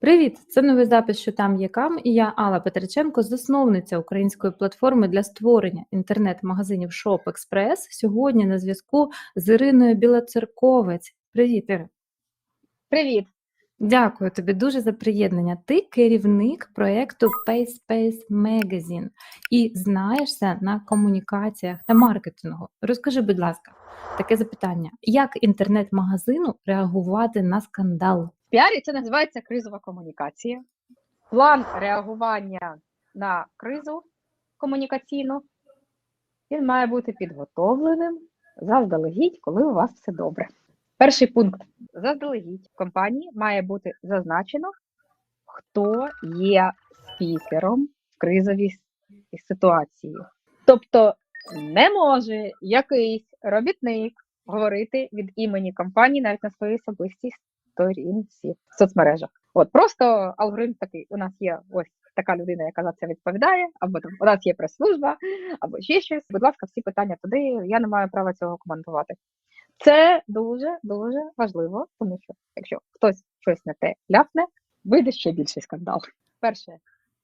Привіт! Це новий запис «Що там є кам» і я Алла Петриченко, засновниця української платформи для створення інтернет-магазинів Shop Express. Сьогодні на зв'язку з Іриною Білоцерковець. Привіт, Іра! Привіт! Дякую тобі дуже за приєднання. Ти керівник проєкту PaySpace Magazine і знаєшся на комунікаціях та маркетингу. Розкажи, будь ласка, таке запитання: як інтернет-магазину реагувати на скандал? Піарі це називається кризова комунікація. План реагування на кризу комунікаційну він має бути підготовленим заздалегідь, коли у вас все добре. Перший пункт: заздалегідь в компанії має бути зазначено, хто є спікером в кризовій ситуації. Тобто не може якийсь робітник говорити від імені компанії навіть на своїй особистій сторінці в соцмережах. От просто алгоритм такий: у нас є ось така людина, яка за це відповідає, або там у нас є прес-служба, або ще щось. Будь ласка, всі питання туди. Я не маю права цього коментувати. Це дуже дуже важливо, тому що якщо хтось щось не те ляпне, вийде ще більший скандал. Перше,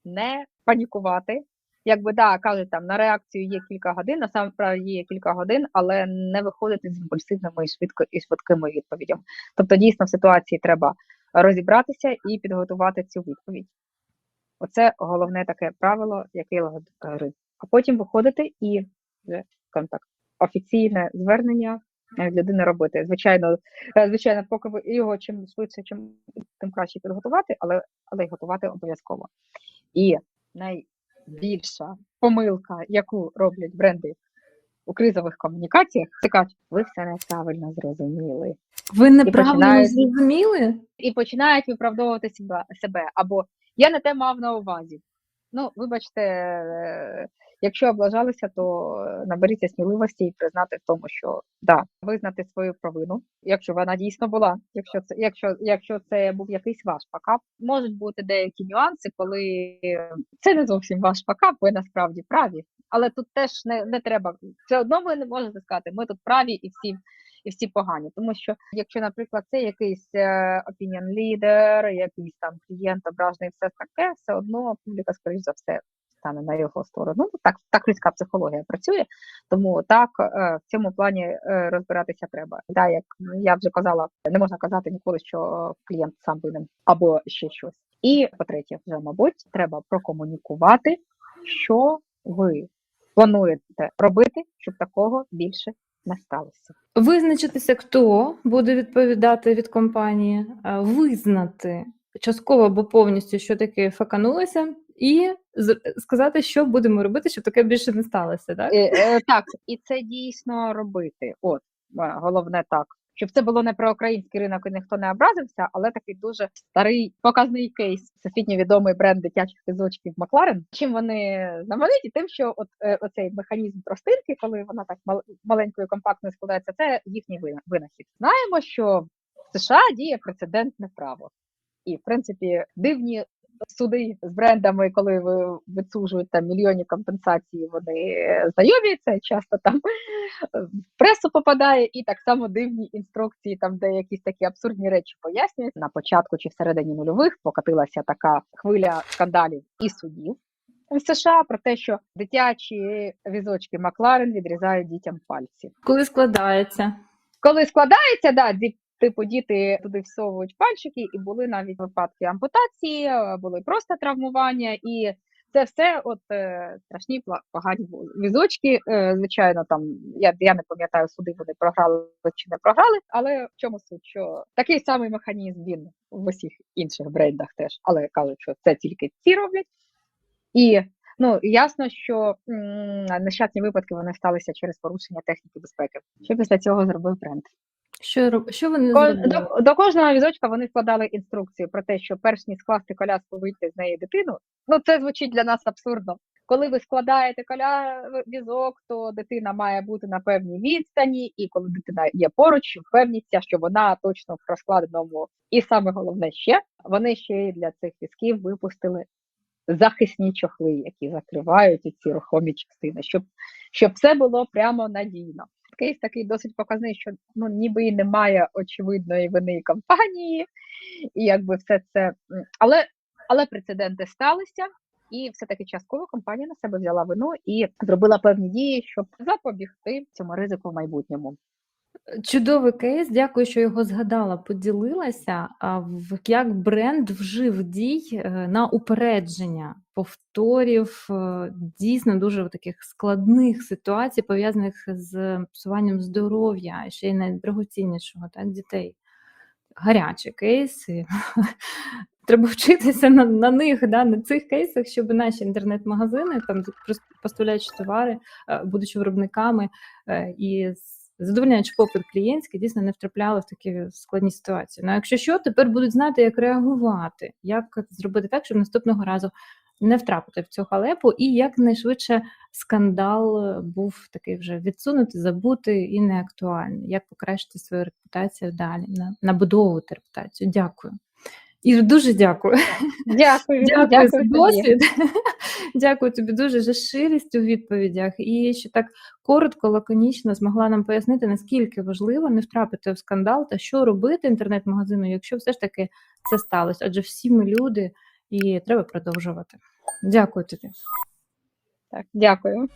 не панікувати. Якби да, кажуть, там на реакцію є кілька годин, насамперед є кілька годин, але не виходити з імпульсивними і швидко і швидкими відповідями. Тобто, дійсно, в ситуації треба розібратися і підготувати цю відповідь. Оце головне таке правило, яке говорить. А потім виходити і вже контакт офіційне звернення людини робити. Звичайно, звичайно, поки ви його чим швидше, чим тим краще підготувати, але але й готувати обов'язково. І найбільша помилка, яку роблять бренди у кризових комунікаціях, це кажуть, ви все неправильно зрозуміли. Ви неправильно зрозуміли? І починають виправдовувати себе, себе. Або я не те мав на увазі. Ну, вибачте, якщо облажалися, то наберіться сміливості і признати в тому, що да, визнати свою провину, якщо вона дійсно була. Якщо це, якщо, якщо це був якийсь ваш факап, можуть бути деякі нюанси, коли це не зовсім ваш факап, ви насправді праві. Але тут теж не не треба. Все одно ви не можете сказати, ми тут праві і всі і всі погані. Тому що, якщо, наприклад, це якийсь opinion leader, якийсь там клієнт ображений, все таке, все одно публіка, скоріш за все, стане на його сторону. Ну так так людська психологія працює, тому так в цьому плані розбиратися треба. Да, як я вже казала, не можна казати ніколи, що клієнт сам винен або ще щось. І по-третє, вже мабуть, треба прокомунікувати, що ви плануєте робити, щоб такого більше не сталося. Визначитися, хто буде відповідати від компанії, визнати частково або повністю, що таке факанулося, і сказати, що будемо робити, щоб таке більше не сталося. Так, е, е, так і це дійсно робити. От головне так. Щоб це було не про український ринок і ніхто не образився, але такий дуже старий показний кейс всесвітньо відомий бренд дитячих візочків Макларен. Чим вони знамениті? Тим, що от е, оцей механізм простинки, коли вона так мал, маленькою компактною складається, це їхній винахід. Знаємо, що в США діє прецедентне право, і в принципі дивні суди з брендами, коли ви відсуджують там мільйонні компенсації, вони знайомі, це часто там в пресу попадає, і так само дивні інструкції, там де якісь такі абсурдні речі пояснюють. На початку чи всередині нульових покатилася така хвиля скандалів і судів. В США про те, що дитячі візочки Макларен відрізають дітям пальці. Коли складається, коли складається, да, Типу, діти туди всовують пальчики, і були навіть випадки ампутації, були просто травмування, і це все от е, страшні погані візочки. Е, звичайно, там я я не пам'ятаю суди, вони програли чи не програли. Але в чому суть? Що такий самий механізм він в усіх інших брендах теж, але кажуть, що це тільки ці роблять. І ну ясно, що м нещасні випадки вони сталися через порушення техніки безпеки. Що після цього зробив бренд? Що що вони до, до кожного візочка вони вкладали інструкцію про те, що перш ніж скласти коляску, вийти з неї дитину. Ну це звучить для нас абсурдно. Коли ви складаєте коля візок, то дитина має бути на певній відстані, і коли дитина є поруч, впевніться, що вона точно в розкладеному. І саме головне ще вони ще й для цих візків випустили захисні чохли, які закривають ці рухомі частини, щоб щоб все було прямо надійно. Кейс такий досить показний, що ну ніби і немає очевидної вини компанії, і якби все це. Але, але прецеденти сталися, і все-таки частково компанія на себе взяла вину і зробила певні дії, щоб запобігти цьому ризику в майбутньому. Чудовий кейс. Дякую, що його згадала, поділилася. Як бренд вжив дій е, на упередження повторів е, дійсно дуже таких складних ситуацій, пов'язаних з псуванням здоров'я, ще й найдорогоціннішого, так, дітей. Гарячі кейси. Треба вчитися на, на них, да, на цих кейсах, щоб наші інтернет-магазини, там поставляючи товари, е, будучи виробниками і з- задовольняючи попит клієнтський, дійсно не втрапляли в такі складні ситуації. Ну, якщо що, тепер будуть знати, як реагувати, як зробити так, щоб наступного разу не втрапити в цю халепу, і якнайшвидше скандал е, був такий вже відсунутий, забутий і неактуальний. Як покращити свою репутацію далі, набудовувати репутацію. Дякую. І дуже дякую. Дякую, Дякую, дякую за тобі. Дякую тобі дуже за щирість у відповідях і що так коротко, лаконічно змогла нам пояснити, наскільки важливо не втрапити в скандал та що робити інтернет-магазину, якщо все ж таки це сталося. Адже всі ми люди і треба продовжувати. Дякую тобі. Так, дякую.